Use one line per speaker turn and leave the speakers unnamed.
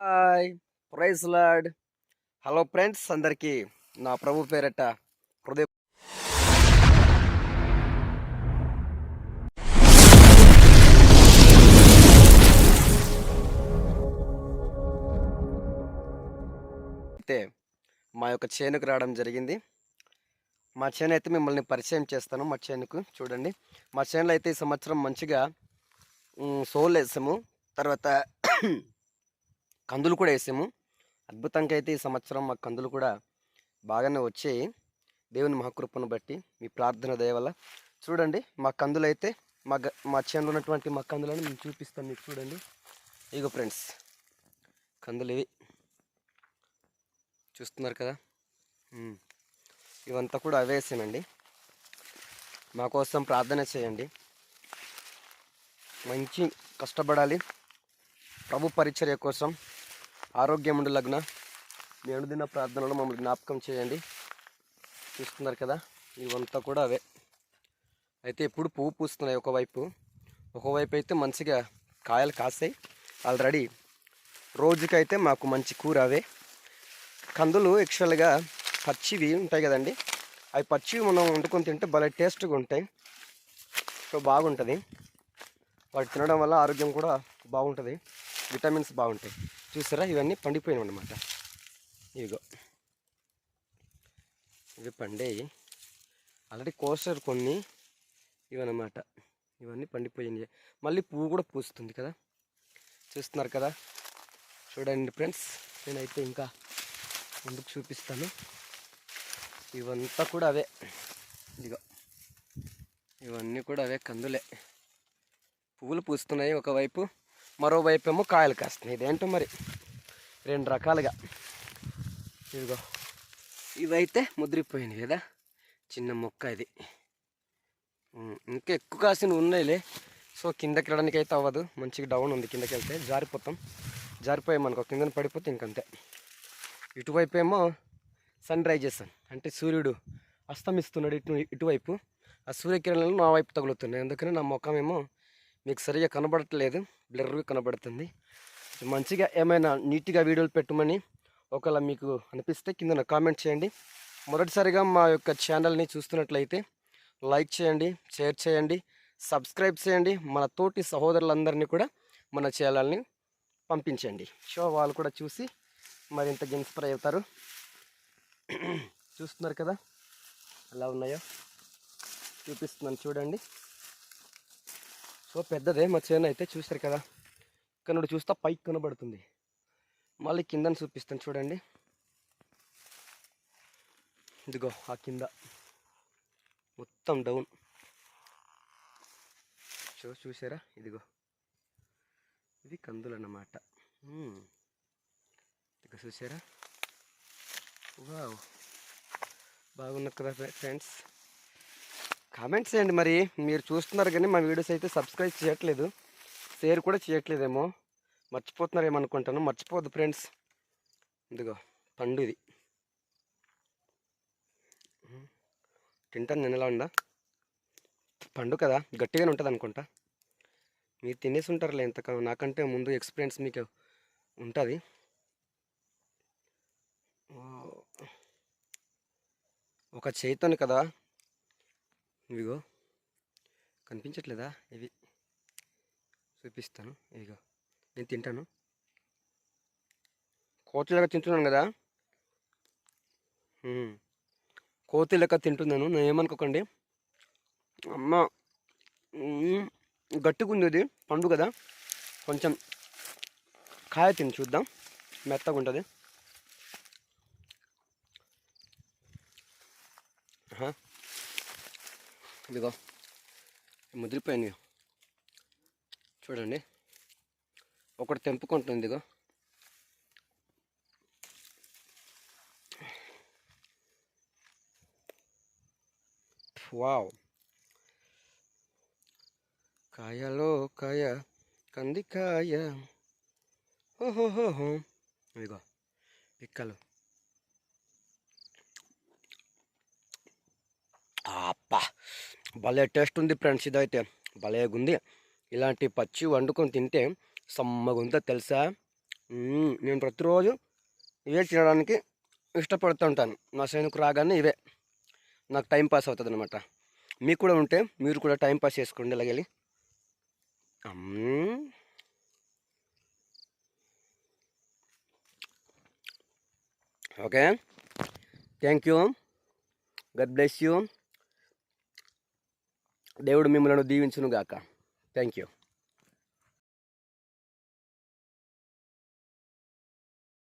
Hi! Praise Lord. Hello friends అందరికీ నా ప్రభు పేరట హృదయ అయితే మా యొక్క చేనుకు రావడం జరిగింది. మా చేను అయితే మిమ్మల్ని పరిచయం చేస్తాను. మా చేనుకు చూడండి. మా చేనులో అయితే ఈ సంవత్సరం మంచిగా సోలేసాము. వేసాము తర్వాత కందులు కూడా వేసాము అద్భుతంగా అయితే ఈ సంవత్సరం మా కందులు కూడా బాగానే వచ్చాయి. దేవుని మహాకృపను బట్టి మీ ప్రార్థన దయవల్ల చూడండి మా కందులు అయితే మా గ- మా చేనులో ఉన్నటువంటి మా కందులను మేము చూపిస్తాను మీకు చూడండి. ఇగో ఫ్రెండ్స్ కందులు ఇవి. చూస్తున్నారు కదా? ఇవంతా కూడా అవేసానండి మా కోసం ప్రార్థన చేయండి. మంచి కష్టపడాలి. ప్రభు పరిచర్య కోసం ఆరోగ్యముండు లగ్న. మీ అనుదిన ప్రార్థనలో మమ్మల్ని జ్ఞాపకం చేయండి. చూస్తున్నారు కదా ఇవంతా కూడా అవే. అయితే ఇప్పుడు పువ్వు పూస్తున్నాయి ఒకవైపు. ఒకవైపు అయితే మంచిగా కాయలు కాస్తాయి. ఆల్రెడీ రోజుకైతే మాకు మంచి కూర అవే. కందులు యాక్చువల్గా పచ్చివి ఉంటాయి కదండి. అవి పచ్చివి మనం వండుకొని తింటే భలే టేస్ట్గా ఉంటాయి. సో బాగుంటుంది. వాటి తినడం వల్ల ఆరోగ్యం కూడా బాగుంటుంది. విటమిన్స్ బాగుంటాయి. చూసారా? ఇవన్నీ పండిపోయినవి అనమాట ఇదిగో. ఇవి పండేవి ఆల్రెడీ కోసారు కొన్ని. ఇవన్నమాట. ఇవన్నీ పండిపోయినాయి. మళ్ళీ పువ్వు కూడా పూస్తుంది కదా? చూస్తున్నారు కదా? చూడండి ఫ్రెండ్స్ నేనైతే ఇంకా ముందుకు చూపిస్తాను. ఇవంతా కూడా అవే. ఇదిగో. ఇవన్నీ కూడా అవే కందులే. పువ్వులు పూస్తున్నాయి ఒకవైపు. మరోవైపు ఏమో కాయలు కాస్తున్నాయి. ఇదేంటో మరి? రెండు రకాలుగా. ఇదిగో. ఇవైతే ముద్రిపోయింది కదా? చిన్న మొక్క ఇది. ఇంకా ఎక్కువ కాసిన ఉన్నాయిలే. సో కిందకి వెళ్ళడానికి అయితే అవ్వదు. మంచిగా డౌన్ ఉంది కిందకి వెళ్తే జారిపోతాం. జారిపోయాం మనకు కింద పడిపోతే ఇంకంతే. ఇటువైపు ఏమో సన్ రైజెస్ అంటే సూర్యుడు అస్తమిస్తున్నాడు ఇటు ఇటువైపు. ఆ సూర్యకిరణాలు నా వైపు తగులుతున్నాయి. అందుకని నా ముఖం ఏమో మీకు సరిగా కనబడట్లేదు బ్లర్గా కనబడుతుంది. మంచిగా ఏమైనా నీట్గా వీడియోలు పెట్టమని ఒకవేళ మీకు అనిపిస్తే కింద కామెంట్ చేయండి. మొదటిసారిగా మా యొక్క ఛానల్ని చూస్తున్నట్లయితే లైక్ చేయండి షేర్ చేయండి సబ్స్క్రైబ్ చేయండి. మన తోటి సహోదరులందరినీ కూడా మన ఛానల్ని పంపించండి. సో వాళ్ళు కూడా చూసి మరింత ఇన్స్పైర్ అవుతారు. చూస్తున్నారు కదా? ఎలా ఉన్నాయో? చూపిస్తున్నాను చూడండి. సో పెద్దదే మా చేను అయితే చూస్తారు కదా. ఇక్కడ నుండి చూస్తా పైకి కనబడుతుంది. మళ్ళీ కిందని చూపిస్తాను చూడండి. ఇదిగో ఆ కింద. మొత్తం డౌన్. చూ చూసారా ఇదిగో. ఇది కందులు అన్నమాట మ్మ్. చూసారా వావ్. బాగున్నారు కదా ఫ్రెండ్స్? కామెంట్స్ చేయండి మరి. మీరు చూస్తున్నారు కానీ మా వీడియోస్ అయితే సబ్స్క్రైబ్ చేయట్లేదు. షేర్ కూడా చేయట్లేదేమో. మర్చిపోతున్నారేమో అనుకుంటాను మర్చిపోద్దు ఫ్రెండ్స్. ఇదిగో పండు ఇది. తింటాను నేను ఎలా ఉందా? పండు కదా గట్టిగానే ఉంటుంది అనుకుంటా. మీరు తినేసి ఉంటారులే ఇంత నాకంటే ముందు ఎక్స్పీరియన్స్ మీకు ఉంటుంది. ఒక చేతోని కదా ఇవిగో. కనిపించట్లేదా? ఇవి. చూపిస్తాను. ఇవిగో. నేను తింటాను. కోతి లెక్క తింటున్నాను కదా? కోతి లెక్క తింటున్నాను. నేను ఏమనుకోకండి. అమ్మ గట్టిగా ఉంది ఇది. పండు కదా? కొంచెం కాయ తిని చూద్దాం. మెత్తగా ఉంటుంది. ఇదిగో ముదిరిపోయినవి. చూడండి ఒకటి తెంపుకుంటుంది ఇదిగో. వావ్. కాయలో కాయ కందికాయ ఓహోహోహో. ఇదిగో పిక్కలు. భలే టేస్ట్ ఉంది ఫ్రెండ్స్ ఇదైతే. భలేగా ఉంది ఇలాంటి పచ్చి వండుకొని తింటే సమ్మగుందో తెలుసా? నేను ప్రతిరోజు ఇవే తినడానికి ఇష్టపడుతూ ఉంటాను. మా సైనికు రాగానే ఇవే. నాకు టైం పాస్ అవుతుంది అనమాట మీకు కూడా ఉంటే మీరు కూడా టైం పాస్ చేసుకోండి ఇలాగెళ్ళి okay. Thank you. God bless you. దేవుడు మిమ్మల్ని దీవించును గాక థ్యాంక్ యూ